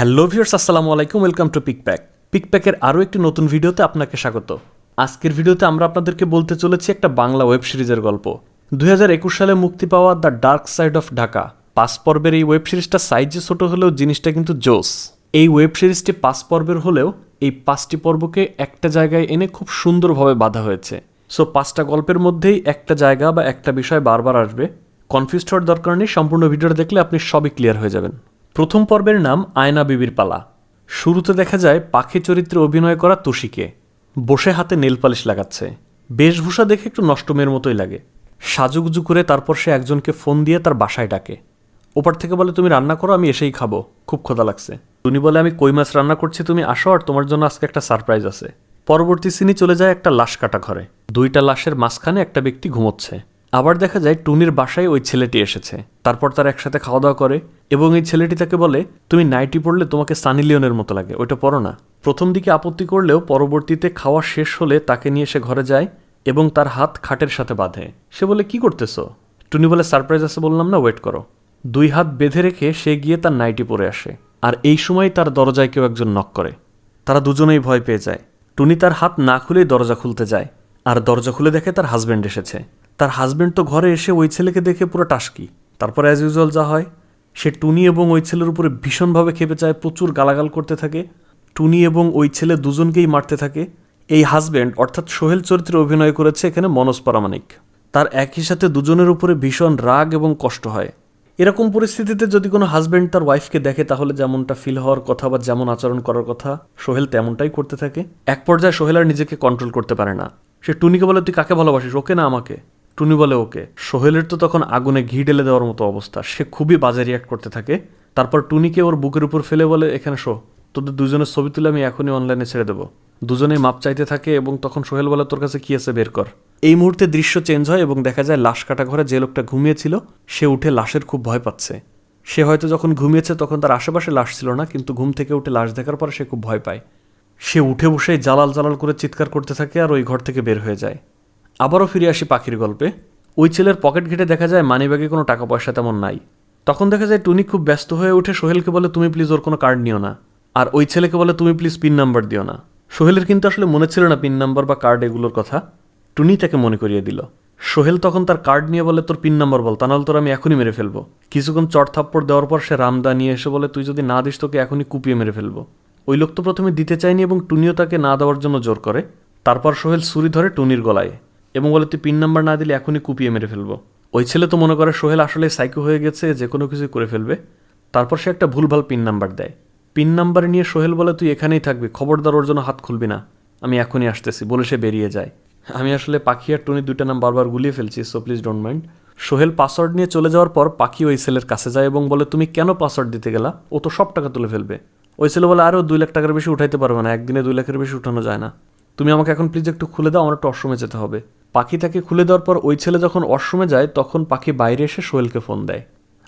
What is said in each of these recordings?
Hello viewers, আসসালামু আলাইকুম, welcome to পিকপ্যাক পিকপ্যাকের আরও একটি নতুন ভিডিওতে আপনাকে স্বাগত। আজকের ভিডিওতে আমরা আপনাদেরকে বলতে চলেছি একটা বাংলা ওয়েব সিরিজের গল্প। দুই হাজার একুশ সালে মুক্তি পাওয়া the dark side of Dhaka. পাঁচ পর্বের এই ওয়েব সিরিজটা সাইজে ছোট হলেও জিনিসটা কিন্তু জোস। এই ওয়েব সিরিজটি পাঁচ পর্বের হলেও এই পাঁচটি পর্বকে একটা জায়গায় এনে খুব সুন্দরভাবে বাঁধা হয়েছে। সো পাঁচটা গল্পের মধ্যেই একটা জায়গা বা একটা বিষয় বারবার আসবে। কনফিউজ হওয়ার দরকার নেই, সম্পূর্ণ ভিডিওটা দেখলে আপনি সবই ক্লিয়ার হয়ে যাবেন। প্রথম পর্বের নাম আয়না বিবির পালা। শুরুতে দেখা যায় পাখি চরিত্রে অভিনয় করা তুষিকে। বসে হাতে নেল পালিশ লাগাচ্ছে। বেশভূষা দেখে একটু নষ্টমের মতোই লাগে। সাজুগুজু করে তারপর সে একজনকে ফোন দিয়ে তার বাসায় ডাকে। ওপার থেকে বলে, তুমি রান্না করো, আমি এসেই খাব। খুব ক্ষুধা লাগছে। টুনি বলে, আমি কই মাছ রান্না করছি, তুমি আসো আর তোমার জন্য আজকে একটা সারপ্রাইজ আছে। পরবর্তী সিনে চলে যায় একটা লাশ কাটা ঘরে। দুইটা লাশের মাঝখানে একটা ব্যক্তি ঘুমোচ্ছে। আবার দেখা যায় টুনির বাসায় ওই ছেলেটি এসেছে। তারপর তারা একসাথে খাওয়া দাওয়া করে এবং এই ছেলেটি তাকে বলে, তুমি নাইটি পড়লে তোমাকে সানি লিওনের মতো লাগে, ওইটা পড়ো না। প্রথম দিকে আপত্তি করলেও পরবর্তীতে খাওয়া শেষ হলে তাকে নিয়ে সে ঘরে যায় এবং তার হাত খাটের সাথে বাঁধে। সে বলে, কি করতেছো? টুনি বলে, সারপ্রাইজ আছে বললাম না, ওয়েট করো। দুই হাত বেঁধে রেখে সে গিয়ে তার নাইটি পরে আসে। আর এই সময় তার দরজায় কেউ একজন নক করে। তারা দুজনেই ভয় পেয়ে যায়। টুনি তার হাত না খুলেই দরজা খুলতে যায়। আর দরজা খুলে দেখে তার হাজব্যান্ড এসেছে। তার হাজব্যান্ড তো ঘরে এসে ওই ছেলেকে দেখে পুরো টাসকি। তারপর অ্যাজ ইউজুয়াল যা হয়, সে টুনি এবং ওই ছেলের উপরে ভীষণভাবে খেপে যায়, প্রচুর গালাগাল করতে থাকে। টুনি এবং ওই ছেলে দুজনকেই মারতে থাকে। এই হাজব্যান্ড অর্থাৎ সোহেল চরিত্রে অভিনয় করেছে এখানে মনোজ পারামানিক। তার একই সাথে দুজনের উপরে ভীষণ রাগ এবং কষ্ট হয়। এরকম পরিস্থিতিতে যদি কোনো হাজব্যান্ড তার ওয়াইফকে দেখে, তাহলে যেমনটা ফিল হওয়ার কথা বা যেমন আচরণ করার কথা, সোহেল তেমনটাই করতে থাকে। এক পর্যায়ে সোহেল আর নিজেকে কন্ট্রোল করতে পারে না। সে টুনিকে বলে, তুই কাকে ভালোবাসিস? ওকে না, আমাকে। টুনি বলে ওকে। সোহেলের তো তখন আগুনে ঘি ঢেলে দেওয়ার মতো অবস্থা। সে খুবই বাজে রিয়াক্ট করতে থাকে। তারপর টুনিকে ওর বুকের উপর ফেলে বলে, এখানে শো। তোদের দুজনের ছবি তুলে আমি এখনই অনলাইনে ছেড়ে দেবো। দুজনেই মাপ চাইতে থাকে এবং তখন সোহেল বলে, তোর কাছে কি আছে বের কর। এই মুহূর্তে দৃশ্য চেঞ্জ হয় এবং দেখা যায় লাশ কাটা ঘরে যে লোকটা ঘুমিয়েছিল, সে উঠে লাশের খুব ভয় পাচ্ছে। সে হয়তো যখন ঘুমিয়েছে তখন তার আশেপাশে লাশ ছিল না, কিন্তু ঘুম থেকে উঠে লাশ দেখার পরে সে খুব ভয় পায়। সে উঠে বসেই জালাল জালাল করে চিৎকার করতে থাকে আর ওই ঘর থেকে বের হয়ে যায়। আবারও ফিরে আসি পাখির গল্পে। ওই ছেলের পকেট ঘেটে দেখা যায় মানিব্যাগে কোনো টাকা পয়সা তেমন নাই। তখন দেখা যায় টুনি খুব ব্যস্ত হয়ে উঠে সোহেলকে বলে, তুমি প্লিজ ওর কোনো কার্ড নিও না। আর ওই ছেলেকে বলে, তুমি প্লিজ পিন নাম্বার দিও না। সোহেলের কিন্তু আসলে মনে ছিল না পিন নাম্বার বা কার্ড এগুলোর কথা। টুনি তাকে মনে করিয়ে দিল, সোহেল তখন তার কার্ড নিয়ে বলে, তোর পিন নাম্বার বল, তা নাহলে তোর আমি এখনই মেরে ফেলব। কিছুক্ষণ চট থাপ্পড় দেওয়ার পর সে রামদা নিয়ে এসে বলে, তুই যদি না দিস, তোকে এখনই কুপিয়ে মেরে ফেলব। ওই লোক তো প্রথমে দিতে চায়নি এবং টুনিও তাকে না দেওয়ার জন্য জোর করে। তারপর সোহেল ছুরি ধরে টুনির গলায় এবং বলে, তুই পিন নাম্বার না দিলে এখনই কুপিয়ে মেরে ফেলব। ওই ছেলে তো মনে করে, সোহেল আসলে সাইকো হয়ে গেছে, যে কোনো কিছু করে ফেলবে। তারপর সে একটা ভুলভাল পিন নাম্বার দেয়। পিন নাম্বার নিয়ে সোহেল বলে, তুই এখানেই থাকবি, খবরদার ওর জন্য হাত খুলবি না। আমি এখনই আসতেছি। বলে সে বেরিয়ে যায়। আমি আসলে পাখি আর টুনি দুইটা নাম বারবার গুলিয়ে ফেলছি so please don't mind Sohel password নিয়ে চলে যাওয়ার পর পাখি ওই ছেলের কাছে যায় এবং বলে, তুমি কেন পাসওয়ার্ড দিতে গেলা? ও তো সব টাকা তুলে ফেলবে। ওই ছেলে বলে আরও দুই লাখ টাকার বেশি উঠাইতে পারবে না, একদিনে দুই লাখের বেশি উঠানো যায় না। তুমি আমাকে এখন প্লিজ একটু খুলে দাও, আমার একটু অশ্রমে যেতে হবে। পাখি তাকে খুলে দেওয়ার পর ওই ছেলে যখন অশ্রমে যায়, তখন পাখি বাইরে এসে সোহেলকে ফোন দেয়।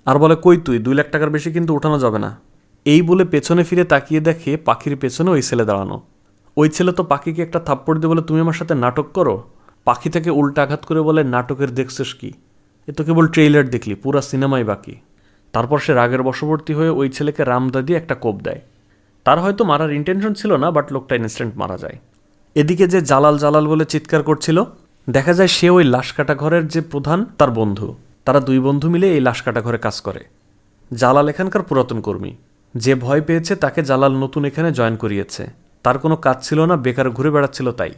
আর বলে, কই তুই? দুই লাখ টাকার বেশি কিন্তু উঠানো যাবে না। এই বলে পেছনে ফিরে তাকিয়ে দেখে পাখির পেছনে ওই ছেলে দাঁড়ানো। ওই ছেলে তো পাখিকে একটা থাপ্পড় দিয়ে বলে, তুমি আমার সাথে নাটক করো? পাখি থেকে উল্টা আঘাত করে বলে, নাটকের দেখছিস কি? এ তো কেবল ট্রেইলার দেখলি, পুরা সিনেমাই বাকি। তারপর সে রাগের বশবর্তী হয়ে ওই ছেলেকে রামদা দিয়ে একটা কোপ দেয়। তার হয়তো মারার ইন্টেনশন ছিল না বাট লোকটা ইনস্ট্যান্ট মারা যায়। এদিকে যে জালাল জালাল বলে চিৎকার করছিল, দেখা যায় সে ওই লাশ কাটা ঘরের যে প্রধান, তার বন্ধু। তারা দুই বন্ধু মিলে এই লাশ কাটা ঘরে কাজ করে। জালাল এখানকার পুরাতন কর্মী। যে ভয় পেয়েছে, তাকে জালাল নতুন এখানে জয়েন করিয়েছে। তার কোনো কাজ ছিল না, বেকার ঘুরে বেড়াচ্ছিল তাই।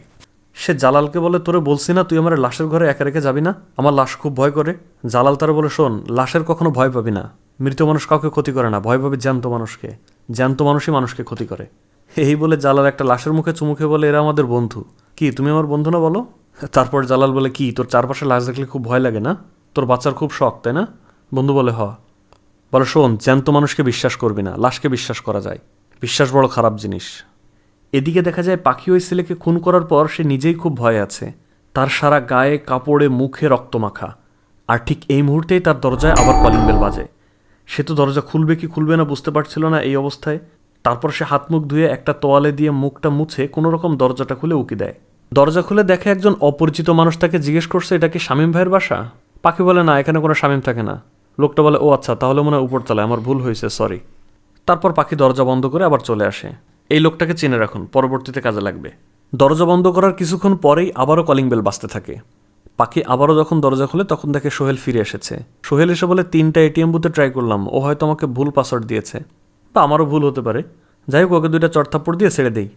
সে জালালকে বলে, তোরে বলছি না, তুই আমার লাশের ঘরে একা রেখে যাবি না? আমার লাশ খুব ভয় করে। জালাল তার বলে, শোন, লাশের কখনো ভয় পাবি না। মৃত মানুষ কাউকে ক্ষতি করে না। ভয় পাবে জ্যান্ত মানুষকে। জ্যান্ত মানুষই মানুষকে ক্ষতি করে। এই বলে জালাল একটা লাশের মুখে চুমুখে বলে, এরা আমাদের বন্ধু। কি, তুমি আমার বন্ধু না বলো? তারপর জালাল বলে, কি, তোর চারপাশে লাশ দেখলে খুব ভয় লাগে না? তোর বাচ্চার খুব শখ, তাই না? বন্ধু বলে, হ। বলে, শোন, জ্যান্ত মানুষকে বিশ্বাস করবি না, লাশকে বিশ্বাস করা যায়। বিশ্বাস বড় খারাপ জিনিস। এদিকে দেখা যায় পাখি ওই ছেলেকে খুন করার পর সে নিজেই খুব ভয়ে আছে। তার সারা গায়ে, কাপড়ে, মুখে রক্ত মাখা। আর ঠিক এই মুহূর্তেই তার দরজায় আবার কলিং বেল বাজে। সে তো দরজা খুলবে কি খুলবে না বুঝতে পারছিল না এই অবস্থায়। তারপর সে হাত মুখ ধুয়ে একটা তোয়ালে দিয়ে মুখটা মুছে কোনো রকম দরজাটা খুলে উকি দেয়। দরজা খুলে দেখে একজন অপরিচিত মানুষ তাকে জিজ্ঞেস করছে, এটা কি শামীম ভাইয়ের বাসা? পাখি বলে, না, এখানে কোনো শামীম থাকে না। লোকটা বলে, ও আচ্ছা তাহলে মনে হয় উপরতলায় আমার ভুল হয়েছে, সরি। তারপর পাখি দরজা বন্ধ করে আবার চলে আসে। এই লোকটাকে চিনে রাখুন, পরবর্তীতে কাজে লাগবে। দরজা বন্ধ করার কিছুক্ষণ পরেই আবারও কলিং বেল বাজতে থাকে। পাখি আবারও যখন দরজা খুলে, তখন দেখে সোহেল ফিরে এসেছে। সোহেল এসে বলে, তিনটা এটিএম বুথে ট্রাই করলাম, ও হয়তো আমাকে ভুল পাসওয়ার্ড দিয়েছে। বা আমারও ভুল হতে পারে। যাই হোক, ওকে দুইটা চড়থাপ্পড় দিয়ে ছেড়ে দেই।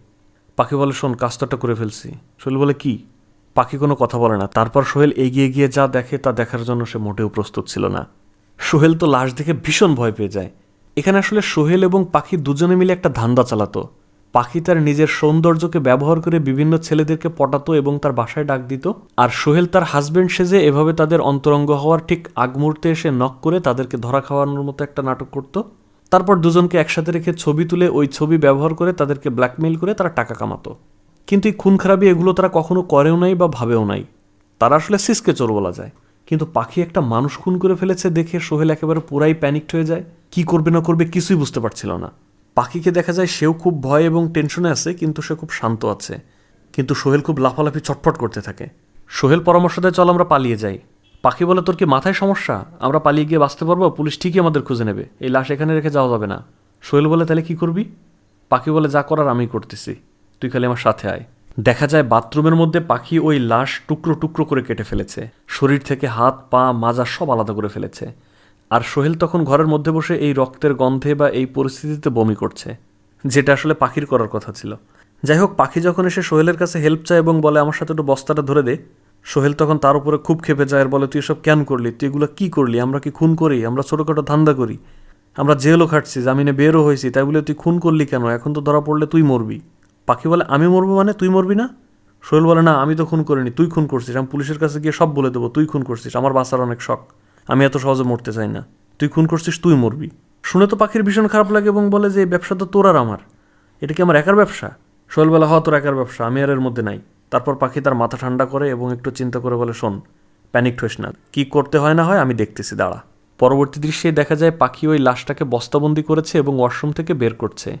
পাখি বলে, শোন, কাজটা করে ফেলছি। সোহেল বলে, কি? পাখি কোনো কথা বলে না। তারপর সোহেল এগিয়ে গিয়ে যা দেখে তা দেখার জন্য সে মোটেও প্রস্তুত ছিল না। সোহেল তো লাশ দেখে ভীষণ ভয় পেয়ে যায়। এখানে আসলে সোহেল এবং পাখি দুজনে মিলে একটা ধান্দা চালাতো। পাখি তার নিজের সৌন্দর্যকে ব্যবহার করে বিভিন্ন ছেলেদেরকে পটাতো এবং তার বাসায় ডাক দিত। আর সোহেল তার হাজবেন্ড সেজে এভাবে তাদের অন্তরঙ্গ হওয়ার ঠিক আগ মুহূর্তে এসে নক করে তাদেরকে ধরা খাওয়ানোর মতো একটা নাটক করত। তারপর দুজনকে একসাথে রেখে ছবি তুলে ওই ছবি ব্যবহার করে তাদেরকে ব্ল্যাকমেইল করে তারা টাকা কামাতো। কিন্তু এই খুন খারাপি এগুলো তারা কখনো করেও নাই বা ভাবেও নাই। তারা আসলে সিসকে চোর বলা যায়। কিন্তু পাখি একটা মানুষ খুন করে ফেলেছে দেখে সোহেল একেবারে পুরাই প্যানিকড হয়ে যায়। কি করবে না করবে কিছুই বুঝতে পারছিল না। পাখিকে দেখা যায় সেও খুব ভয় এবং টেনশনে আছে, কিন্তু সে খুব শান্ত আছে। কিন্তু সোহেল খুব লাফালাফি ছটফট করতে থাকে। সোহেল পরামর্শ দেয়, চল আমরা পালিয়ে যাই। পাখি বলে তোর কি মাথায় সমস্যা? আমরা পালিয়ে গিয়ে বাঁচতে পারব? পুলিশ ঠিকই আমাদের খুঁজে নেবে। এই লাশ এখানে রেখে যাওয়া যাবে না। সোহেল বলে, তাহলে কি করবি? পাখি বলে, যা করার আমি করতেছি। তুই খালি আমার সাথে আয়। দেখা যায়, বাথরুমের মধ্যে পাখি ওই লাশ টুকরো টুকরো করে কেটে ফেলেছে। শরীর থেকে হাত, পা, মাজা সব আলাদা করে ফেলেছে। আর সোহেল তখন ঘরের মধ্যে বসে এই রক্তের গন্ধে বা এই পরিস্থিতিতে বমি করছে, যেটা আসলে পাখির করার কথা ছিল। যাই হোক, পাখি যখন এসে সোহেলের কাছে হেল্প চায় এবং বলে, আমার সাথে একটু বস্তাটা ধরে দে। সোহেল তখন তার উপরে খুব খেপে যায় আর বলে, তুই এসব কেন করলি? তুই এগুলো কী করলি? আমরা কি খুন করি? আমরা ছোটোখাটো ধান্দা করি। আমরা জেলও খাটছি, জামিনে বেরও হয়েছি। তাই বলে, তুই খুন করলি কেন? এখন তো ধরা পড়লে তুই মরবি। পাখি বলে, আমি মরবো মানে তুই মরবি না? সোহেল বলে, না, আমি তো খুন করিনি, তুই খুন করছিস। আমি পুলিশের কাছে গিয়ে সব বলে দেবো, তুই খুন করছিস। আমার বাঁচার অনেক শখ। আমি এত সহজে মরতে চাই না। তুই খুন করছিস, তুই মরবি। শুনে তো পাখির ভীষণ খারাপ লাগে এবং বলে যে, এই ব্যবসা তো তোর আর আমার। এটা কি আমার একার ব্যবসা? সোহেল বলে, হ, তোর একার ব্যবসা। আমি আর এর মধ্যে নাই। তারপর পাখি তার মাথা ঠান্ডা করে এবং একটু চিন্তা করে বলে, শোন প্যানিক হোস না। কি করতে হয় না হয় আমি দেখতেছি, দাঁড়া। পরবর্তী দৃশ্যে দেখা যায় পাখি ওই লাশটাকে বস্তাবন্দি করেছে এবং ওয়াশরুম থেকে বের করছে।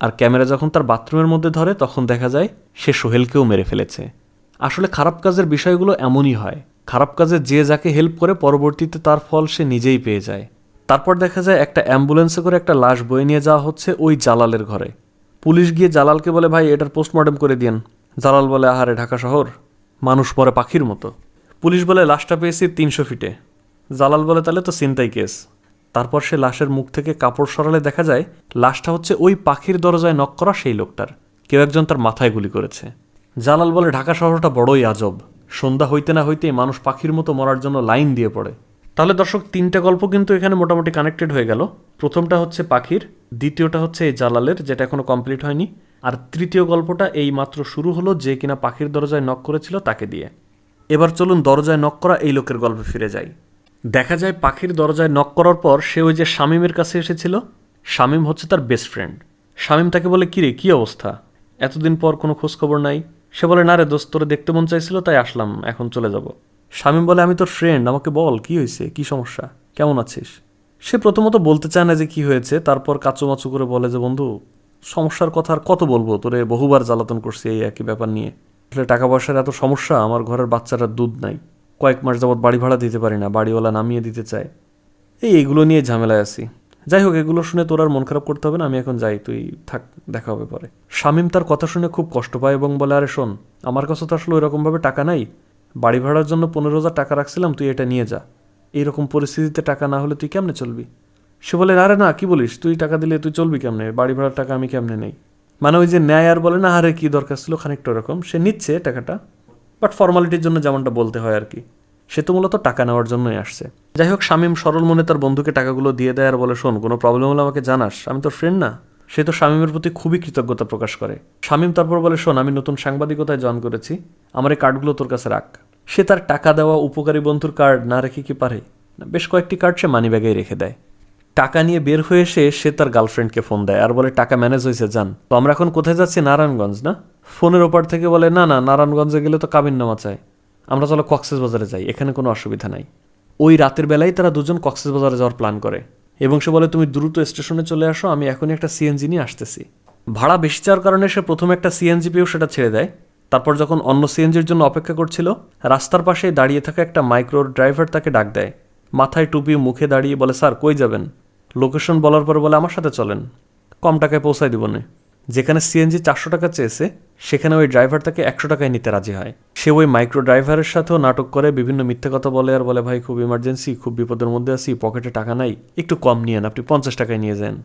আর ক্যামেরা যখন তার বাথরুমের মধ্যে ধরে, তখন দেখা যায় সে সোহেলকেও মেরে ফেলেছে। আসলে খারাপ কাজের বিষয়গুলো এমনই হয়। খারাপ কাজে যে যাকে হেল্প করে, পরবর্তীতে তার ফল সে নিজেই পেয়ে যায়। তারপর দেখা যায় একটা অ্যাম্বুলেন্সে করে একটা লাশ বয়ে নিয়ে যাওয়া হচ্ছে ওই জালালের ঘরে। পুলিশ গিয়ে জালালকে বলে, ভাই, এটার পোস্টমর্টম করে দিন জালাল বলে, আহারে, ঢাকা শহর? মানুষ পরে পাখির মতো। পুলিশ বলে, লাশটা পেয়েছি তিনশো ফিটে। জালাল বলে, তাহলে তো চিন্তাই কেস। তারপর সে লাশের মুখ থেকে কাপড় সরালে দেখা যায়, লাশটা হচ্ছে ওই পাখির দরজায় নক করা সেই লোকটার। কেউ একজন তার মাথায় গুলি করেছে। জালাল বলে, ঢাকা শহরটা বড়ই আজব। সন্ধ্যা হইতে না হইতেই মানুষ পাখির মতো মরার জন্য লাইন দিয়ে পড়ে। তাহলে দর্শক, তিনটা গল্প কিন্তু এখানে মোটামুটি কানেক্টেড হয়ে গেল। প্রথমটা হচ্ছে পাখির, দ্বিতীয়টা হচ্ছে এই জালালের, যেটা এখনও কমপ্লিট হয়নি। আর তৃতীয় গল্পটা এই মাত্র শুরু হলো যে কিনা পাখির দরজায় নক করেছিল তাকে দিয়ে। এবার চলুন দরজায় নক করা এই লোকের গল্পে ফিরে যাই। দেখা যায় পাখির দরজায় নক করার পর সে ওই যে শামিমের কাছে এসেছিল। শামিম হচ্ছে তার বেস্ট ফ্রেন্ড শামিম তাকে বলে, কিরে, কী অবস্থা? এতদিন পর কোনো খোঁজখবর নাই? সে বলে, না রে দোস্ত, তোরে দেখতে মন চাইছিল, তাই আসলাম, এখন চলে যাব। শামিম বলে, আমি তোর ফ্রেন্ড আমাকে বল, কি হয়েছে? কি সমস্যা? কেমন আছিস? সে প্রথমত বলতে চায় না যে কি হয়েছে, তারপর কাচুমাচু করে বলে যে, বন্ধু সমস্যার কথা আর কত বলব? তোরে বহুবার জ্বালাতন করছি এই একই ব্যাপার নিয়ে। আসলে টাকা পয়সার এত সমস্যা, আমার ঘরের বাচ্চারা দুধ নাই। কয়েক মাস যাবৎ বাড়ি ভাড়া দিতে পারি না, বাড়িওয়ালা নামিয়ে দিতে চায়। এই এগুলো নিয়ে ঝামেলায় আছি। যাই হোক, এগুলো শুনে তোর আর মন খারাপ করতে হবে না, আমি এখন যাই, তুই থাক, দেখা হবে পরে। শামিম তার কথা শুনে খুব কষ্ট পায় এবং বলে, আরে শোন, আমার কাছে তো আসলে ওইরকমভাবে টাকা নাই। বাড়ি ভাড়ার জন্য পনেরো হাজার টাকা রাখছিলাম, তুই এটা নিয়ে যা। এইরকম পরিস্থিতিতে টাকা না হলে তুই কেমনে চলবি? সে বলে, আরে না, কি বলিস? তুই টাকা দিলে তুই চলবি কেমনে? বাড়ি ভাড়ার টাকা আমি কেমনে নেই? মানে ওই যে ন্যায় আর বলে না, আরে, কি দরকার ছিল খানিকটা ওরকম? সে নিচ্ছে টাকাটা বাট ফর্মালিটির জন্য যেমনটা বলতে হয় আর কি। সে তো মূলত টাকা নেওয়ার জন্যই আসছে। যাই হোক, শামীম সরল মনে তার বন্ধুকে টাকাগুলো দিয়ে দেয় আর বলে, শোন, কোনো প্রবলেম হলে আমাকে জানাস। আমি তোর ফ্রেন্ড না। সে তো শামীমের প্রতি খুবই কৃতজ্ঞতা প্রকাশ করে। শামীম তারপর বলে, শোন, আমি নতুন সাংবাদিকতায় জয়েন করেছি। আমার এই কার্ডগুলো তোর কাছে রাখ। সে তার টাকা দেওয়া উপকারী বন্ধুর কার্ড না রেখে কি পারে? বেশ কয়েকটি কার্ড সে মানিব্যাগেই রেখে দেয়। টাকা নিয়ে বের হয়ে এসে সে তার গার্লফ্রেন্ডকে ফোন দেয় আর বলে, টাকা ম্যানেজ হয়েছে, যান। তো আমরা এখন কোথায় যাচ্ছি? নারায়ণগঞ্জ, না? ফোনের ওপার থেকে বলে, না না, নারায়ণগঞ্জে গেলে তো কাবিননামা চায় আমরা চলো কক্সেস বাজারে যাই, এখানে কোনো অসুবিধা নাই। ওই রাতের বেলায় তারা দুজন কক্সেস বাজারে যাওয়ার প্ল্যান করে এবং সে বলে, তুমি দ্রুত স্টেশনে চলে আসো, আমি এখনই একটা সিএনজি নিয়ে আসতেছি। ভাড়া বেশি চাওয়ার কারণে সে প্রথমে একটা সিএনজি পেয়েও সেটা ছেড়ে দেয়। তারপর যখন অন্য সিএনজির জন্য অপেক্ষা করছিল, রাস্তার পাশে দাঁড়িয়ে থাকা একটা মাইক্রোর ড্রাইভার তাকে ডাক দেয়। মাথায় টুপি, মুখে দাঁড়িয়ে বলে, স্যার, কই যাবেন? লোকেশন বলার পর বলে, আমার সাথে চলেন। কম টাকায় পৌঁছায় দিব না। যেখানে সিএনজি চারশো টাকা চেয়েছে, সেখানে ওই ড্রাইভার তাকে একশো টাকায় নিতে রাজি হয়। সে ওই মাইক্রো ড্রাইভারের সাথেও নাটক করে, বিভিন্ন মিথ্যে কথা বলে আর বলে, ভাই, খুব ইমার্জেন্সি খুব বিপদের মধ্যে আছি, পকেটে টাকা নাই, একটু কম নিয়েন আপনি পঞ্চাশ টাকায় নিয়ে যান।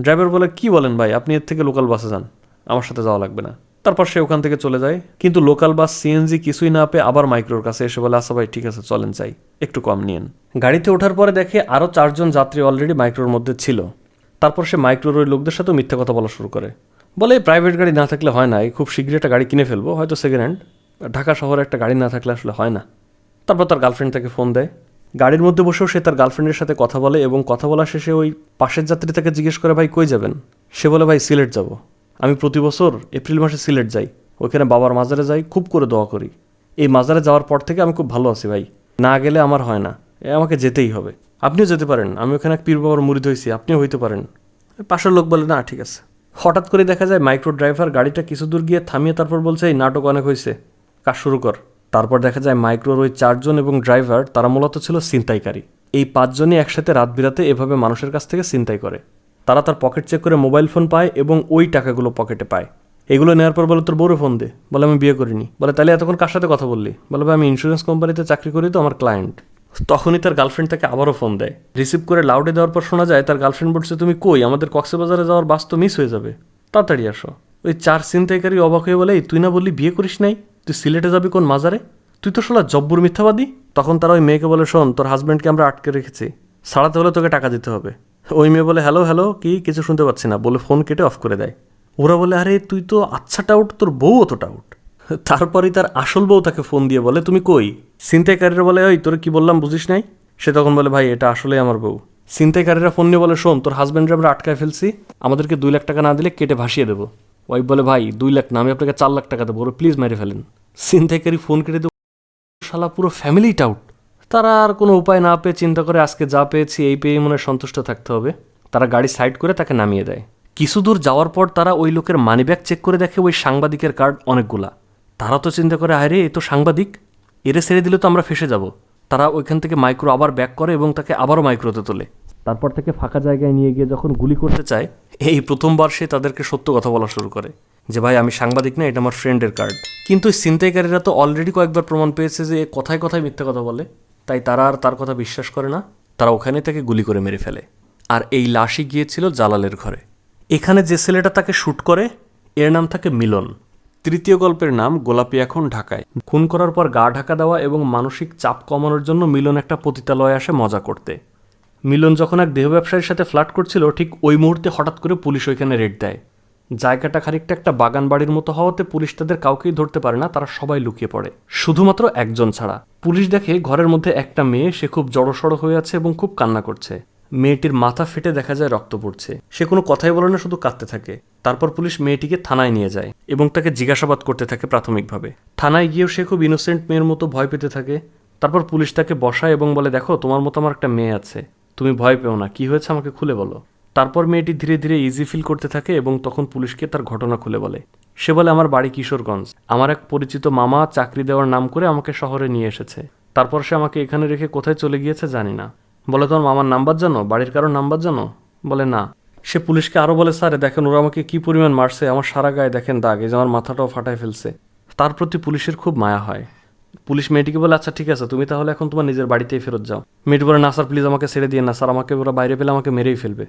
ড্রাইভার বলে, কি বলেন ভাই, আপনি এর থেকে লোকাল বাসে যান, আমার সাথে যাওয়া লাগবে না। তারপর সে ওখান থেকে চলে যায়। কিন্তু লোকাল বাস সিএনজি কিছুই না পেয়ে আবার মাইক্রোর কাছে এসে বলে আসা ভাই, ঠিক আছে, চলেন চাই একটু কম নিয়েন। গাড়িতে ওঠার পরে দেখে আরও চারজন যাত্রী অলরেডি মাইক্রোর মধ্যে ছিল। তারপর সে মাইক্রোর ওই লোকদের সাথেও মিথ্যা কথা বলা শুরু করে। বলে প্রাইভেট গাড়ি না থাকলে হয় না, এই খুব শীঘ্রই একটা গাড়ি কিনে ফেলব, হয়তো সেকেন্ড হ্যান্ড ঢাকা শহরে একটা গাড়ি না থাকলে আসলে হয় না। তারপর তার গার্লফ্রেন্ড তাকে ফোন দেয়। গাড়ির মধ্যে বসেও সে তার গার্লফ্রেন্ডের সাথে কথা বলে এবং কথা বলা শেষে ওই পাশের যাত্রী তাকে জিজ্ঞেস করে, ভাই, কই যাবেন? সে বলে, ভাই, সিলেট যাব। আমি প্রতি বছর এপ্রিল মাসে সিলেট যাই। ওইখানে বাবার মাজারে যাই, খুব করে দোয়া করি। এই মাজারে যাওয়ার পর থেকে আমি খুব ভালো আছি ভাই। না গেলে আমার হয় না। আমাকে যেতেই হবে। আপনিও যেতে পারেন। আমি ওখানে এক পীর বাবার মুড়ি হয়েছি আপনিও হইতে পারেন। পাশের লোক বলে, না, ঠিক আছে। হঠাৎ করে দেখা যায় মাইক্রো ড্রাইভার গাড়িটা কিছু দূর গিয়ে থামিয়ে তারপর বলছে, এই নাটক অনেক হয়েছে কাজ শুরু কর। তারপর দেখা যায় মাইক্রোর ওই চারজন এবং ড্রাইভার, তারা মূলত ছিল ছিনতাইকারী। এই পাঁচজনই একসাথে রাত বিরাতে এভাবে মানুষের কাছ থেকে ছিনতাই করে। তারা তার পকেট চেক করে মোবাইল ফোন পায় এবং ওই টাকাগুলো পকেটে পায়। এগুলো নেওয়ার পর বলে, তোর বউরে ফোন দে। বলে, আমি বিয়ে করিনি। বলে তাহলে এতক্ষণ কার সাথে কথা বললি? বলে আমি ইন্স্যুরেন্স কোম্পানিতে চাকরি করি তো আমার ক্লায়েন্ট তখনই তার গার্লফ্রেন্ড তাকে আবারও ফোন দেয়। রিসিভ করে লাউডে দেওয়ার পর শোনা যায়, তার গার্লফ্রেন্ড বলছে, তুমি কই? আমাদের কক্সবাজারে যাওয়ার বাস তো মিস হয়ে যাবে। তাড়াতাড়ি আসো। ওই চার ছিনতাইকারী অবাক হয়ে বলে তুই না বললি বিয়ে করিস নাই? তুই সিলেটে যাবি কোন মাজারে? তুই তো শোলা জব্বুর মিথ্যাবাদী? তখন তারা ওই মেয়েকে বলে, শোন, তোর হাজব্যান্ডকে আমরা আটকে রেখেছি। ছাড়াতে হলে তোকে টাকা দিতে হবে। ওই মেয়ে বলে, হ্যালো হ্যালো, কি, কিছু শুনতে পাচ্ছি না। বলে ফোন কেটে অফ করে দেয়। ওরা বলে, আরে, তুই তো আচ্ছা টাউট তোর বউ অত টাউট তারপরই তার আসল বউ তাকে ফোন দিয়ে বলে, তুমি কই? ছিনতাইকারীরা বলে, ওই, তোর কি বললাম, বুঝিস নাই? সে তখন বলে, ভাই, এটা আসলেই আমার বউ। ছিনতাইকারীরা ফোন নিয়ে বলে, শোন, তোর হাজব্যান্ডরা আমরা আটকায় ফেলছি। আমাদেরকে দুই লাখ টাকা না দিলে কেটে ভাসিয়ে দেবো। ওয়াইফ বলে, ভাই, দুই লাখ না, আমি আপনাকে চার লাখ টাকা দেবো। প্লিজ মেরে ফেলেন। ছিনতাইকারী ফোন কেটে দেবো শালা, পুরো ফ্যামিলিটা আউট তারা আর কোনো উপায় না পেয়ে চিন্তা করে আজকে যা পেয়েছি এই পেয়েই মনে সন্তুষ্ট থাকতে হবে। তারা গাড়ি সাইড করে তাকে নামিয়ে দেয়। কিছু দূর যাওয়ার পর তারা ওই লোকের মানিব্যাগ চেক করে দেখে ওই সাংবাদিকের কার্ড অনেকগুলা। তারা তো চিন্তা করে, আরে, এ তো সাংবাদিক। এরে ছেড়ে দিলে তো আমরা ফেসে যাব। তারা ওইখান থেকে মাইক্রো আবার ব্যাক করে এবং তাকে আবারও মাইক্রোতে তোলে। তারপর থেকে ফাঁকা জায়গায় নিয়ে গিয়ে যখন গুলি করতে চায়, এই প্রথমবার সে তাদেরকে সত্য কথা বলা শুরু করে যে, ভাই, আমি সাংবাদিক না, এটা আমার ফ্রেন্ডের কার্ড কিন্তু ছিনতাইকারীরা তো অলরেডি কয়েকবার প্রমাণ পেয়েছে যে কথায় কথায় মিথ্যা কথা বলে। তাই তারা আর তার কথা বিশ্বাস করে না। তারা ওখানে তাকে গুলি করে মেরে ফেলে। আর এই লাশই গিয়েছিল জালালের ঘরে। এখানে যে ছেলেটা তাকে শ্যুট করে, এর নাম থাকে মিলন। তৃতীয় গল্পের নাম গোলাপি এখন ঢাকায়। খুন করার পর গা ঢাকা দেওয়া এবং মানসিক চাপ কমানোর জন্য মিলন একটা পতিতালয়ে আসে মজা করতে। মিলন যখন এক দেহ ব্যবসায়ীর সাথে ফ্লার্ট করছিল, ঠিক ওই মুহূর্তে হঠাৎ করে পুলিশ ওইখানে রেড দেয়। জায়গাটা খানিকটা একটা বাগান বাড়ির মতো হওয়াতে পুলিশ তাদের কাউকেই ধরতে পারে না, তারা সবাই লুকিয়ে পড়ে। শুধুমাত্র একজন ছাড়া। পুলিশ দেখে ঘরের মধ্যে একটা মেয়ে, সে খুব জড়সড় হয়ে আছে এবং খুব কান্না করছে। মেয়েটির মাথা ফেটে দেখা যায় রক্ত পড়ছে। সে কোনো কথাই বলে না, শুধু কাঁদতে থাকে। তারপর পুলিশ মেয়েটিকে থানায় নিয়ে যায় এবং তাকে জিজ্ঞাসাবাদ করতে থাকে প্রাথমিকভাবে। থানায় গিয়েও সে খুব ইনোসেন্ট মেয়ের মতো ভয় পেতে থাকে। তারপর পুলিশ তাকে বসায় এবং বলে, দেখো, তোমার মতো আমার একটা মেয়ে আছে। তুমি ভয় পেও না। কি হয়েছে আমাকে খুলে বলো। তারপর মেয়েটি ধীরে ধীরে ইজি ফিল করতে থাকে এবং তখন পুলিশকে তার ঘটনা খুলে বলে। সে বলে, আমার বাড়ি কিশোরগঞ্জ। আমার এক পরিচিত মামা চাকরি দেওয়ার নাম করে আমাকে শহরে নিয়ে এসেছে। তারপর সে আমাকে এখানে রেখে কোথায় চলে গিয়েছে জানি না। বলে, তোমার মামার নাম্বার জানো? বাড়ির কারোর নাম্বার জানো? বলে, না। সে পুলিশকে আরও বলে, স্যার, দেখেন, ওরা আমাকে কি পরিমাণ মারছে। আমার সারা গায়ে, দেখেন, দাগ। এই যে আমার মাথাটাও ফাটায় ফেলছে। তার প্রতি পুলিশের খুব মায়া হয়। পুলিশ মেয়েটিকে বলে আচ্ছা ঠিক আছে, তুমি তাহলে এখন তোমার নিজের বাড়িতেই ফেরত যাও। মেয়েটি বলে, না, স্যার প্লিজ আমাকে ছেড়ে দিয়ে না। স্যার, আমাকে ওরা বাইরে পেলে আমাকে মেরেই ফেলবে।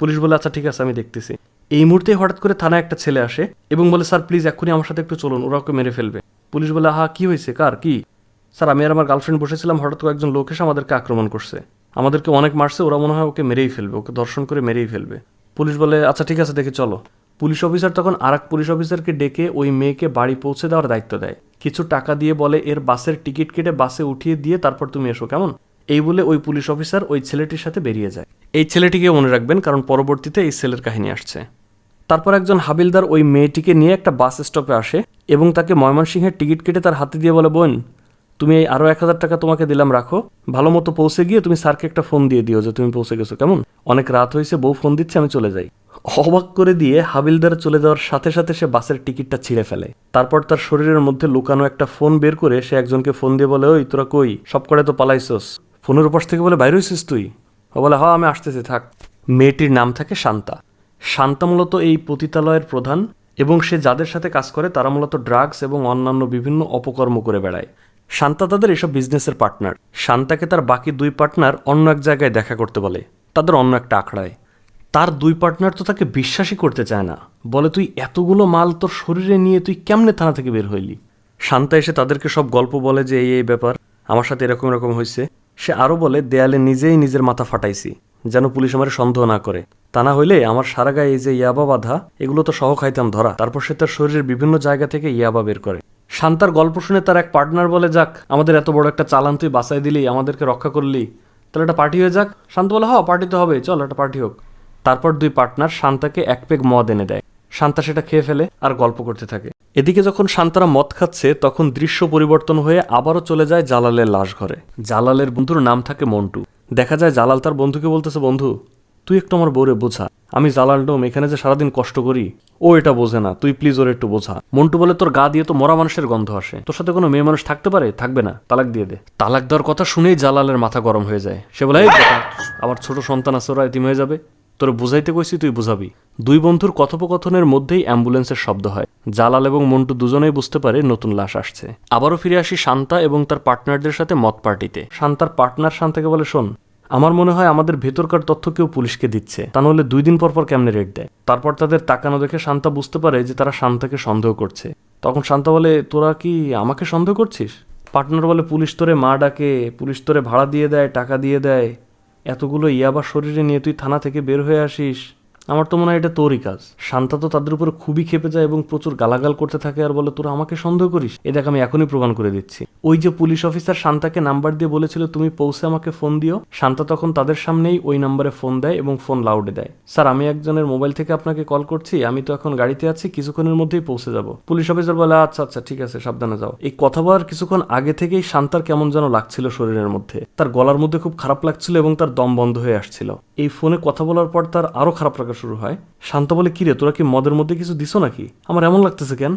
পুলিশ বলে আচ্ছা ঠিক আছে, আমি দেখতেছি। এই মুহূর্তে হঠাৎ করে থানায় একটা ছেলে আসে এবং বলে, স্যার প্লিজ এক্ষুনি আমার সাথে একটু চলুন, ওরা ওকে মেরে ফেলবে। পুলিশ বলে হা কি হয়েছে? কার? কি? স্যার, আমি আর আমার গার্লফ্রেন্ড বসেছিলাম, হঠাৎ করে একজন লোক এসে আমাদেরকে আক্রমণ করছে। আমাদেরকে অনেক মারছে, ওরা মনে হয় ওকে মেরেই ফেলবে, ওকে দর্শন করে মেরেই ফেলবে। পুলিশ বলে আচ্ছা ঠিক আছে, দেখে চলো। পুলিশ অফিসার তখন আর পুলিশ অফিসারকে ডেকে ওই মেয়েকে বাড়ি পৌঁছে দেওয়ার দায়িত্ব দেয়। কিছু টাকা দিয়ে বলে, এর বাসের টিকিট কেটে বাসে উঠিয়ে দিয়ে তারপর তুমি এসো, কেমন? এই বলে ওই পুলিশ অফিসার ওই ছেলেটির সাথে বেরিয়ে যায়। এই ছেলেটিকে মনে রাখবেন কারণ পরবর্তীতে এই ছেলের কাহিনী আসছে। তারপর একজন হাবিলদার ওই মেয়েটিকে নিয়ে একটা বাস স্টপে আসে এবং তাকে ময়মনসিংহের টিকিট কেটে তার হাতে দিয়ে বলে বোন তুমি এই আরও এক হাজার টাকা তোমাকে দিলাম রাখো। ভালো মতো পৌঁছে গিয়ে তুমি স্যারকে একটা ফোন দিয়ে দিও যে তুমি পৌঁছে গেছো কেমন? অনেক রাত হয়েছে বউ ফোন দিচ্ছে আমি চলে যাই। অবাক করে দিয়ে হাবিলদার চলে যাওয়ার সাথে সাথে সে বাসের টিকিটটা ছিঁড়ে ফেলে। তারপর তার শরীরের মধ্যে লুকানো একটা ফোন বের করে সে একজনকে ফোন দিয়ে বলে ওই তোরা কই? সব করে তো পালাইছস। ফোনের উপাস থেকে বলে, বাইরে হয়েছিস তুই? ও বলে হ আমি আসতেছি, থাক। মেয়েটির নাম থাকে শান্তা। শান্তা মূলত এই পতিতালয়ের প্রধান এবং সে যাদের সাথে কাজ করে, তারা মূলত ড্রাগস এবং অন্যান্য বিভিন্ন অপকর্ম করে বেড়ায়। শান্তা তাদের এসব বিজনেসের পার্টনার। শান্তাকে তার বাকি দুই পার্টনার অন্য এক জায়গায় দেখা করতে বলে, তাদের অন্য একটা আখড়ায়। তার দুই পার্টনার তো তাকে বিশ্বাসই করতে চায় না। বলে, তুই এতগুলো মাল তোর শরীরে নিয়ে তুই কেমনে থানা থেকে বের হইলি? শান্তা এসে তাদেরকে সব গল্প বলে যে, এই এই ব্যাপার, আমার সাথে এরকম এরকম হয়েছে সে আরও বলে, দেয়ালে নিজেই নিজের মাথা ফাটাইছি, যেন পুলিশ আমার সন্দেহ না করে। তা না হইলে আমার সারা গায়ে এই যে ইয়াবা বাঁধা, এগুলো তো সহ খাইতাম ধরা। তারপর সে তার শরীরের বিভিন্ন জায়গা থেকে ইয়াবা বের করে। শান্তার গল্প শুনে তার এক পার্টনার বলে, যাক, আমাদের এত বড় একটা চালান তুই বাঁচাই দিলি, আমাদেরকে রক্ষা করলি। তাহলে একটা পার্টি হয়ে যাক। শান্ত বলে হ পার্টি তো হবে চল একটা পার্টি হোক। তারপর দুই পার্টনার শান্তাকে এক পেগ মদ এনে দেয়। শান্তা সেটা খেয়ে ফেলে আর গল্প করতে থাকে। এদিকে যখন শান্তারা মদ খাচ্ছে, তখন দৃশ্য পরিবর্তন হয়ে আবারও চলে যায় জালালের লাশ ঘরে। জালালের বন্ধুর নাম থাকে মন্টু। দেখা যায় জালাল তার বন্ধুকে বলতেছে, বন্ধু, তুই একটু আমার বউরে বোঝা। আমি জালাল ডোম, এখানে যে সারাদিন কষ্ট করি, ও এটা বোঝে না। তুই প্লিজ ওর একটু বোঝা। মন্টু বলে, তোর গা দিয়ে তো মরা মানুষের গন্ধ আসে। তোর সাথে কোনো মেয়ে মানুষ থাকতে পারে? থাকবে না। তালাক দিয়ে দে। তালাক দেওয়ার কথা শুনেই জালালের মাথা গরম হয়ে যায়। সে বলে আমার ছোট সন্তান আছে, ওরা এতিম হয়ে যাবে। তোর বুঝাইতে কইছি, তুই বুঝাবি। দুই বন্ধুর কথোপকথনের মধ্যেই অ্যাম্বুলেন্সের শব্দ হয়। জালাল এবং মন্টু দুজনেই বুঝতে পারে নতুন লাশ আসছে। আবারও ফিরে আসি শান্তা এবং তার পার্টনারদের সাথে মত পার্টিতে। শান্তার পার্টনার শান্তাকে বলে, শোন, আমার মনে হয় আমাদের ভেতরকার তথ্য কেউ পুলিশকে দিচ্ছে। তা নাহলে দুই দিন পর পর কেমনে রেট দেয়? তারপর তাদের তাকানো দেখে শান্তা বুঝতে পারে যে তারা শান্তাকে সন্দেহ করছে। তখন শান্তা বলে, তোরা কি আমাকে সন্দেহ করছিস? পার্টনার বলে, পুলিশ তোরে মা ডাকে, পুলিশ তোরে ভাড়া দিয়ে দেয়, টাকা দিয়ে দেয়। এতগুলো ইয়াবা শরীরে নিয়ে তুই থানা থেকে বের হয়ে আসিস। আমার তো মনে হয় এটা তোরই কাজ। শান্তা তো তাদের উপরে খুবই খেপে যায় এবং প্রচুর গালাগাল করতে থাকে আর বলে, তোরা আমাকে সন্দেহ করিস? এ দেখ, আমি এখনই প্রমাণ করে দিচ্ছি। ওই যে পুলিশ অফিসার শান্তাকে নাম্বার দিয়ে বলেছিল, তুমি পৌঁছে আমাকে ফোন দিও। শান্তা তখন তাদের সামনেই ওই নাম্বারে ফোন দেয় এবং ফোন লাউডে দেয়। স্যার, আমি একজনের মোবাইল থেকে আপনাকে কল করছি। আমি তো এখন গাড়িতে আছি, কিছুক্ষণের মধ্যেই পৌঁছে যাব। পুলিশ অফিসার বলে আচ্ছা আচ্ছা ঠিক আছে, সাবধানে যাও। এই কথা বলার কিছুক্ষণ আগে থেকেই শান্তার কেমন যেন লাগছিল শরীরের মধ্যে। তার গলার মধ্যে খুব খারাপ লাগছিল এবং তার দম বন্ধ হয়ে আসছিল। এই ফোনে কথা বলার পর তার আরও খারাপ লাগা শুরু হয়। শান্ত বলে, কিরে, তোরা কি মদের মধ্যে কিছু দিছো নাকি? আমার এমন লাগতেছে কেন?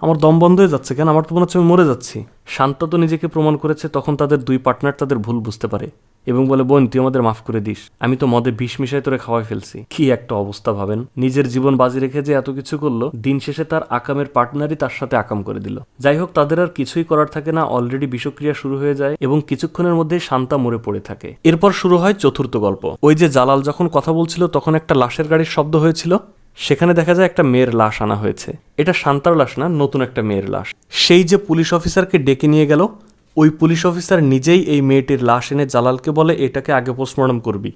আমার দম বন্ধ হয়ে যাচ্ছে কেন? আমার তো মনে হচ্ছে আমি মরে যাচ্ছি। শান্ত তো নিজেকে প্রমাণ করেছে, তখন তাদের দুই পার্টনার তাদের ভুল বুঝতে পারে। এবং বলে, বোন, তুই আমাদের মাফ করে দিস। আমি তো মদে বিষ মিশাই তোরে খাওয়াই ফেলছি। কি একটা অবস্থা, ভাবেন? নিজের জীবন বাজি রেখে যে এত কিছু করল, দিন শেষে তার আকামের পার্টনারই তার সাথে আকাম করে দিল। যাই হোক, তাদের আর কিছুই করার থাকে না। অলরেডি বিষক্রিয়া শুরু হয়ে যায় এবং কিছুক্ষণের মধ্যেই শান্তা মরে পড়ে থাকে। এরপর শুরু হয় চতুর্থ গল্প। ওই যে জালাল যখন কথা বলছিল, তখন একটা লাশের গাড়ির শব্দ হয়েছিল। সেখানে দেখা যায় একটা মেয়ের লাশ আনা হয়েছে। এটা শান্তার লাশ না, নতুন একটা মেয়ের লাশ। সেই যে পুলিশ অফিসারকে ডেকে নিয়ে গেল ওই পুলিশ অফিসার নিজেই এই মেয়েটির লাশ এনে জালালকে বলে, এটাকে আগে পোস্টমর্টম করবি।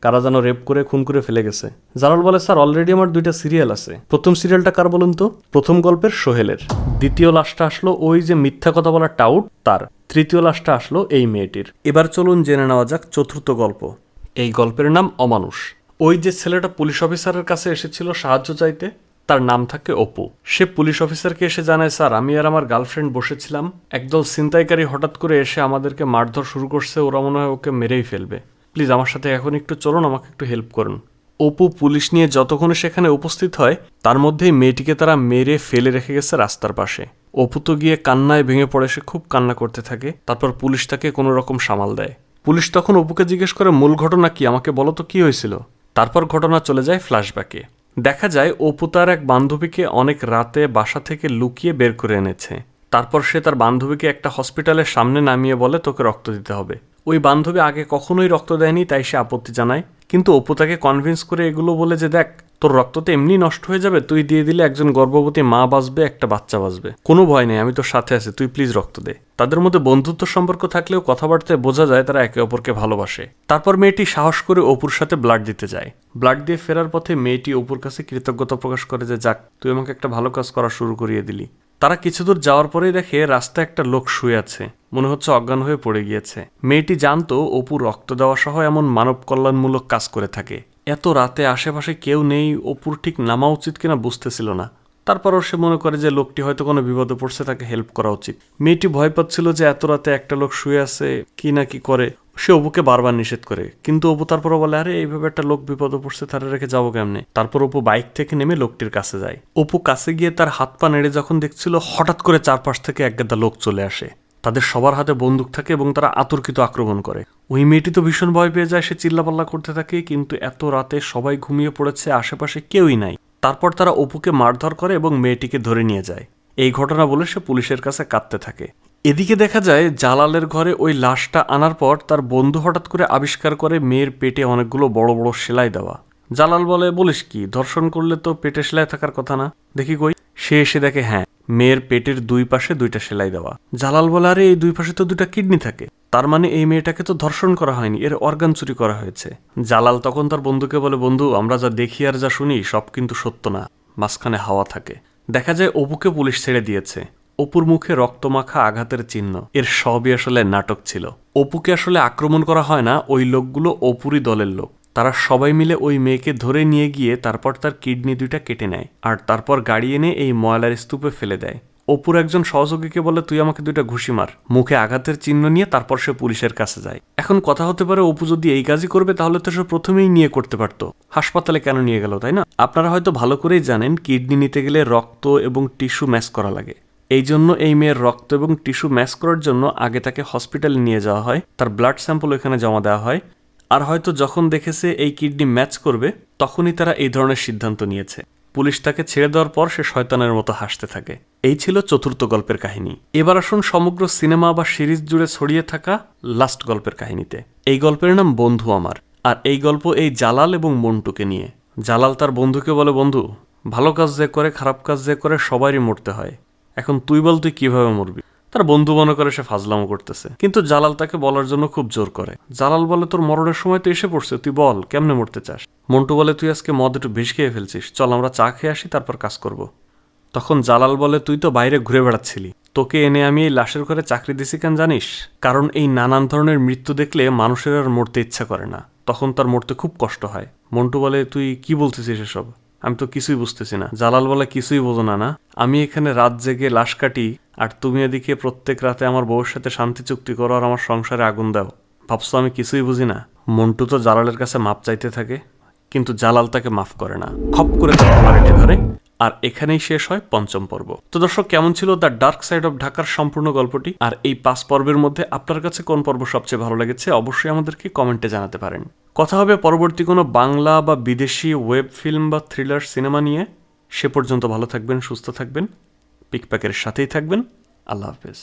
কারা যেন রেপ করে, খুন করে ফেলে গেছে। জালাল বলে, স্যার অলরেডি আমার দুইটা সিরিয়াল আছে। প্রথম সিরিয়ালটা কার বলুন তো? প্রথম গল্পের সোহেলের। দ্বিতীয় লাশটা আসলো ওই যে মিথ্যা কথা বলা টাউট, তার। তৃতীয় লাশটা আসলো এই মেয়েটির। এবার চলুন জেনে নেওয়া যাক চতুর্থ গল্প। এই গল্পের নাম অমানুষ। ওই যে ছেলেটা পুলিশ অফিসারের কাছে এসেছিল সাহায্য চাইতে তার নাম থাকে অপু। সে পুলিশ অফিসারকে এসে জানায়, স্যার, আমি আর আমার গার্লফ্রেন্ড বসেছিলাম। একদল ছিনতাইকারী হঠাৎ করে এসে আমাদেরকে মারধর শুরু করছে। ওরা মনে হয় ওকে মেরেই ফেলবে। প্লিজ, আমার সাথে এখন একটু চলুন, আমাকে একটু হেল্প করুন। অপু পুলিশ নিয়ে যতক্ষণে সেখানে উপস্থিত হয়, তার মধ্যেই মেয়েটিকে তারা মেরে ফেলে রেখে গেছে রাস্তার পাশে। অপু তো গিয়ে কান্নায় ভেঙে পড়ে, সে খুব কান্না করতে থাকে। তারপর পুলিশ তাকে কোনো রকম সামাল দেয়। পুলিশ তখন অপুকে জিজ্ঞেস করে, মূল ঘটনা কি? আমাকে বলো তো, কি হয়েছিল? তারপর ঘটনা চলে যায় ফ্ল্যাশব্যাকে। দেখা যায়, অপু তার এক বান্ধবীকে অনেক রাতে বাসা থেকে লুকিয়ে বের করে এনেছে। তারপর সে তার বান্ধবীকে একটা হসপিটালের সামনে নামিয়ে বলে, তোকে রক্ত দিতে হবে। ওই বান্ধবী আগে কখনোই রক্ত দেয়নি, তাই সে আপত্তি জানায়। কিন্তু অপু তাকে কনভিন্স করে এগুলো বলে যে, দেখ তোর রক্ত তো এমনি নষ্ট হয়ে যাবে, তুই দিয়ে দিলে একজন গর্ভবতী মা বাঁচবে, একটা বাচ্চা বাঁচবে। কোনো ভয় নেই, আমি তোর সাথে আছি, তুই প্লিজ রক্ত দে। তাদের মধ্যে বন্ধুত্ব সম্পর্ক থাকলেও কথাবার্তায় বোঝা যায় তারা একে অপরকে ভালোবাসে। তারপর মেয়েটি সাহস করে অপুর সাথে ব্লাড দিতে যায়। ব্লাড দিয়ে ফেরার পথে মেয়েটি অপুর কাছে কৃতজ্ঞতা প্রকাশ করে যে, যাক, তুই আমাকে একটা ভালো কাজ করা শুরু করিয়ে দিলি। তারা কিছু দূর যাওয়ার পরেই দেখে রাস্তায় একটা লোক শুয়ে আছে, মনে হচ্ছে অজ্ঞান হয়ে পড়ে গিয়েছে। মেয়েটি জানতো অপু রক্ত দেওয়া সহ এমন মানব কল্যাণমূলক কাজ করে থাকে। এত রাতে আশেপাশে কেউ নেই, অপুর ঠিক নামা উচিত কিনা বুঝতেছিল না। তারপরও সে মনে করে যে লোকটি হয়তো কোনো বিপদে পড়ছে, তাকে হেল্প করা উচিত। মেয়েটি ভয় পাচ্ছিল যে এত রাতে একটা লোক শুয়ে আছে, কি না কি করে। সে অপুকে বারবার নিষেধ করে। কিন্তু অপু তারপরও বলে, আরে, এইভাবে একটা লোক বিপদে পড়ছে, তারা রেখে যাব কেমনে? তারপর অপু বাইক থেকে নেমে লোকটির কাছে যায়। অপু কাছে গিয়ে তার হাত পা নেড়ে যখন দেখছিল, হঠাৎ করে চারপাশ থেকে এক গাদা লোক চলে আসে। তাদের সবার হাতে বন্দুক থাকে এবং তারা আতর্কিত আক্রমণ করে। ওই মেয়েটি তো ভীষণ ভয় পেয়ে যায়, সে চিল্লাপাল্লা করতে থাকে, কিন্তু এত রাতে সবাই ঘুমিয়ে পড়েছে, আশেপাশে কেউই নাই। তারপর তারা অপুকে মারধর করে এবং মেয়েটিকে ধরে নিয়ে যায়। এই ঘটনা বলে সে পুলিশের কাছে কাঁদতে থাকে। এদিকে দেখা যায়, জালালের ঘরে ওই লাশটা আনার পর তার বন্ধু হঠাৎ করে আবিষ্কার করে মেয়ের পেটে অনেকগুলো বড় বড় সেলাই দেওয়া। জালাল বলে, বলিস কি, ধর্ষণ করলে তো পেটে সেলাই থাকার কথা না? দেখি কই। সে এসে দেখে হ্যাঁ মেয়ের পেটের দুই পাশে দুইটা সেলাই দেওয়া। জালাল বলে, আরে, এই দুই পাশে তো দুইটা কিডনি থাকে। তার মানে এই মেয়েটাকে তো ধর্ষণ করা হয়নি, এর অর্গান চুরি করা হয়েছে। জালাল তখন তার বন্ধুকে বলে, বন্ধু, আমরা যা দেখি আর যা শুনি, সব কিন্তু সত্য না। মাঝখানে হাওয়া থাকে। দেখা যায়, অপুকে পুলিশ ছেড়ে দিয়েছে। অপুর মুখে রক্তমাখা আঘাতের চিহ্ন। এর সবই আসলে নাটক ছিল। অপুকে আসলে আক্রমণ করা হয় না, ওই লোকগুলো অপুরই দলের লোক। তারা সবাই মিলে ওই মেয়েকে ধরে নিয়ে গিয়ে তারপর তার কিডনি দুইটা কেটে নেয় আর তারপর গাড়ি এনে এই ময়লার স্তূপে ফেলে দেয়। অপুর একজন সহযোগীকে বলে, তুই আমাকে দুইটা ঘুষি মার। মুখে আঘাতের চিহ্ন নিয়ে তারপর সে পুলিশের কাছে যায়। এখন কথা হতে পারে, অপু যদি এই কাজই করবে, তাহলে তো সে প্রথমেই নিয়ে করতে পারতো। হাসপাতালে কেন নিয়ে গেল, তাই না? আপনারা হয়তো ভালো করেই জানেন, কিডনি নিতে গেলে রক্ত এবং টিস্যু ম্যাচ করা লাগে। এই জন্য এই মেয়ের রক্ত এবং টিস্যু ম্যাচ করার জন্য আগে তাকে হসপিটালে নিয়ে যাওয়া হয়। তার ব্লাড স্যাম্পল এখানে জমা দেওয়া হয়। আর হয়তো যখন দেখেছে এই কিডনি ম্যাচ করবে, তখনই তারা এই ধরনের সিদ্ধান্ত নিয়েছে। পুলিশ তাকে ছেড়ে দেওয়ার পর সে শয়তানের মতো হাসতে থাকে। এই ছিল চতুর্থ গল্পের কাহিনী। এবার আসুন সমগ্র সিনেমা বা সিরিজ জুড়ে ছড়িয়ে থাকা লাস্ট গল্পের কাহিনীতে। এই গল্পের নাম বন্ধু আমার। আর এই গল্প এই জালাল এবং মন্টুকে নিয়ে। জালাল তার বন্ধুকে বলে, বন্ধু, ভালো কাজ যে করে, খারাপ কাজ যে করে, সবারই মরতে হয়। এখন তুই বল, তুই কীভাবে মরবি? তার বন্ধু মনে করে সে ফাজলামো করতেছে। কিন্তু জালাল তাকে বলার জন্য খুব জোর করে। জালাল বলে, তোর মরণের সময় তো এসে পড়ছে, তুই বল, কেমনে মরতে চাস? মন্টু বলে, তুই আজকে মদ একটু বেশি খেয়ে ফেলছিস, চল আমরা চা খেয়ে আসি, তারপর কাজ করব। তখন জালাল বলে, তুই তো বাইরে ঘুরে বেড়াচ্ছিলি, তোকে এনে আমি এই লাশের ঘরে চাকরি দিছি কেন জানিস? কারণ এই নানান ধরনের মৃত্যু দেখলে মানুষের আর মরতে ইচ্ছা করে না, তখন তার মরতে খুব কষ্ট হয়। মন্টু বলে, তুই কি বলতেছিস এসব? আমি তো কিছুই বুঝতেছি না। জালাল বলে কিছুই বোঝো না না? আমি এখানে রাত জেগে লাশ কাটি, আর তুমি এদিকে প্রত্যেক রাতে আমার বউর সাথে শান্তি চুক্তি করো আর আমার সংসারে আগুন দাও। ভাবছ আমি কিছুই বুঝি না? মন্টু তো জালালের কাছে মাপ চাইতে থাকে, কিন্তু জালাল তাকে মাফ করে না। খপ করে তাকে মারেটে ধরে, আর এখানেই শেষ হয় পঞ্চম পর্ব। তো দর্শক, কেমন ছিল দ্য ডার্ক সাইড অফ ঢাকার সম্পূর্ণ গল্পটি? আর এই পাঁচ পর্বের মধ্যে আপনার কাছে কোন পর্ব সবচেয়ে ভালো লেগেছে? অবশ্যই আমাদেরকে কমেন্টে জানাতে পারেন। কথা হবে পরবর্তী কোনো বাংলা বা বিদেশি ওয়েব ফিল্ম বা থ্রিলার সিনেমা নিয়ে। সে পর্যন্ত ভালো থাকবেন, সুস্থ থাকবেন, পিকপ্যাকের সাথেই থাকবেন। আল্লাহ হাফেজ।